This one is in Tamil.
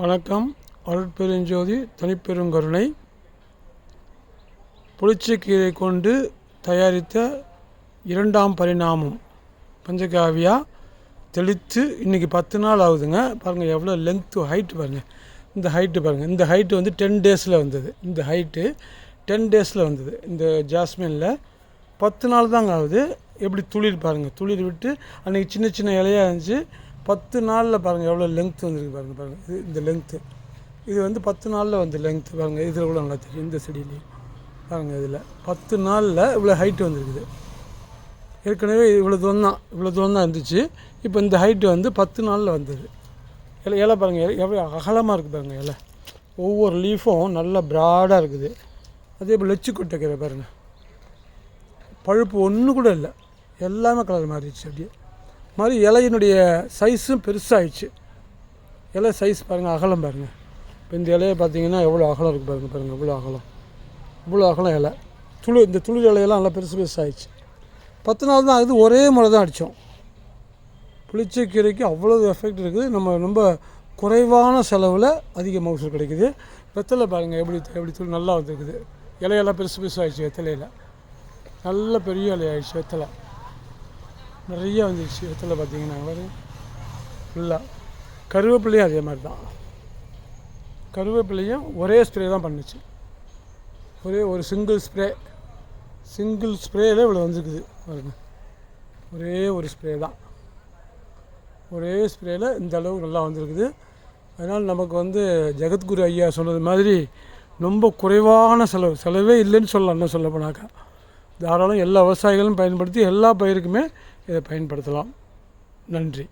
வணக்கம். அருட்பெருஞ்சோதி தனிப்பெருங்கருணை. புளிச்சக்கீரை கொண்டு தயாரித்த இரண்டாம் பரிணாமம். பஞ்சகாவியா தெளித்து இன்றைக்கி பத்து நாள் ஆகுதுங்க. பாருங்கள் எவ்வளோ லென்த்து ஹைட்டு பாருங்கள் இந்த ஹைட்டு பாருங்கள் இந்த ஹைட்டு வந்து டென் டேஸில் வந்தது. இந்த ஹைட்டு டென் டேஸில் வந்தது. இந்த ஜாஸ்மினில் பத்து நாள் தாங்க ஆகுது. எப்படி துளிர் பாருங்கள் துளிர் விட்டு அன்றைக்கி சின்ன சின்ன இலையாக இருந்துச்சு. பத்து நாளில் பாருங்கள் எவ்வளோ லென்த் வந்துருக்கு பாருங்கள் பாருங்கள் இது இந்த லென்த்து இது வந்து பத்து நாளில் வந்து லென்த்து பாருங்கள் இதில் கூட நல்லா தெரியும் இந்த செடியிலையும் பாருங்கள் இதில். பத்து நாளில் இவ்வளோ ஹைட்டு வந்துருக்குது. ஏற்கனவே இவ்வளோ தூரம் தான் இவ்வளோ தூரம் தான் இருந்துச்சு. இப்போ இந்த ஹைட்டு வந்து பத்து நாளில் வந்தது. இலை இலை பாருங்கள் எவ்வளோ அகலமாக இருக்குது பாருங்கள் இலை. ஒவ்வொரு லீஃபும் நல்லா ப்ராடாக இருக்குது. அதே போல் லெச்சு கொட்டைக்கீரை பாருங்கள் பழுப்பு ஒன்று கூட இல்லை. எல்லாமே கலர் மாறிடுச்சு அப்படியே. மாதிரி இலையினுடைய சைஸும் பெருசாகிடுச்சு இலை சைஸ் பாருங்கள் அகலம் பாருங்கள் இப்போ இந்த இலையை பார்த்தீங்கன்னா எவ்வளோ அகலம் இருக்குது பாருங்கள் பாருங்கள் இவ்வளோ அகலம். இவ்வளோ அகலம் இலை. துளு இந்த துளிர் இலையெல்லாம் நல்லா பெருசு பெருசாகிடுச்சு பத்து நாள் தான் ஆகுது ஒரே முறை தான் அடித்தோம். புளிச்சக்கீரைக்கு அவ்வளோ எஃபெக்ட் இருக்குது. நம்ம ரொம்ப குறைவான செலவில் அதிக மகசூல் கிடைக்குது. வெத்தலை பாருங்கள் எப்படி எப்படி துளி நல்லா வந்துருக்குது. இலையெல்லாம் பெருசு பெருசாகிடுச்சு வெத்தலையில். நல்ல பெரிய இலையாகிடுச்சு வெத்தலை. நிறைய வந்துடுச்சு இடத்துல பார்த்தீங்கன்னா பாரு ஃபுல்லாக கருவேப்பிலையும் அதே மாதிரி தான். கருவேப்பிலையும் ஒரே ஸ்ப்ரே தான் பண்ணுச்சு. ஒரே ஒரு சிங்கிள் ஸ்ப்ரே சிங்கிள் ஸ்ப்ரேயில் இவ்வளோ வந்துருக்குது பாருங்க. ஒரே ஒரு ஸ்ப்ரே தான். ஒரே ஸ்ப்ரேயில் இந்த அளவு நல்லா வந்திருக்குது. அதனால் நமக்கு வந்து ஜெகத்குரு ஐயா சொன்னது மாதிரி ரொம்ப குறைவான செலவு செலவே இல்லைன்னு சொல்லலாம் என்ன சொல்ல போனாக்கா. தாராளம் எல்லா விவசாயிகளும் பயன்படுத்தி எல்லா பயிருக்குமே இதை பயன்படுத்தலாம். நன்றி.